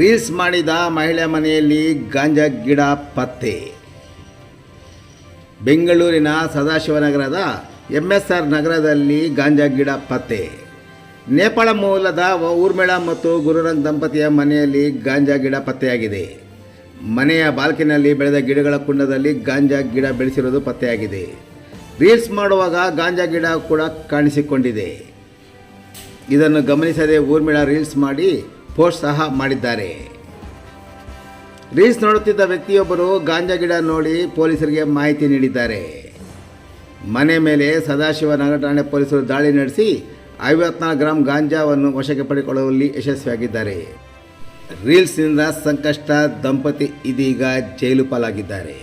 Reels ಮಾಡಿದ ಮಹಿಳೆ ಮನೆಯಲ್ಲಿ ಗಾಂಜಾ ಗಿಡ ಪತ್ತೆ. ಬೆಂಗಳೂರಿನ ಸದಾಶಿವನಗರದ ಎಂ ಎಸ್ ಆರ್ ನಗರದಲ್ಲಿ ಗಾಂಜಾ ಗಿಡ ಪತ್ತೆ. ನೇಪಾಳ ಮೂಲದ ಊರ್ಮಿಳ ಊರ್ಮಿಳಾ ಮತ್ತು ಗುರುರಂಗ್ ದಂಪತಿಯ ಮನೆಯಲ್ಲಿ ಗಾಂಜಾ ಗಿಡ ಪತ್ತೆಯಾಗಿದೆ. ಮನೆಯ ಬಾಲ್ಕಿನಲ್ಲಿ ಬೆಳೆದ ಗಿಡಗಳ ಕುಂಡದಲ್ಲಿ ಗಾಂಜಾ ಗಿಡ ಬೆಳೆಸಿರುವುದು ಪತ್ತೆಯಾಗಿದೆ. ರೀಲ್ಸ್ ಮಾಡುವಾಗ ಗಾಂಜಾ ಗಿಡ ಕೂಡ ಕಾಣಿಸಿಕೊಂಡಿದೆ. ಇದನ್ನು ಗಮನಿಸದೆ ಊರ್ಮಿಳ ರೀಲ್ಸ್ ಮಾಡಿ ಪೋಸ್ಟ್ ಸಹ ಮಾಡಿದ್ದಾರೆ. ರೀಲ್ಸ್ ನೋಡುತ್ತಿದ್ದ ವ್ಯಕ್ತಿಯೊಬ್ಬರು ಗಾಂಜಾ ಗಿಡ ನೋಡಿ ಪೊಲೀಸರಿಗೆ ಮಾಹಿತಿ ನೀಡಿದ್ದಾರೆ. ಮನೆ ಮೇಲೆ ಸದಾಶಿವ ನಗರ ಠಾಣೆ ಪೊಲೀಸರು ದಾಳಿ ನಡೆಸಿ ಐವತ್ನಾಲ್ಕು ಗ್ರಾಂ ಗಾಂಜಾವನ್ನು ವಶಕ್ಕೆ ಪಡೆದುಕೊಳ್ಳುವಲ್ಲಿ ಯಶಸ್ವಿಯಾಗಿದ್ದಾರೆ. ರೀಲ್ಸ್ನಿಂದ ಸಂಕಷ್ಟ ದಂಪತಿ ಇದೀಗ ಜೈಲು ಪಾಲಾಗಿದ್ದಾರೆ.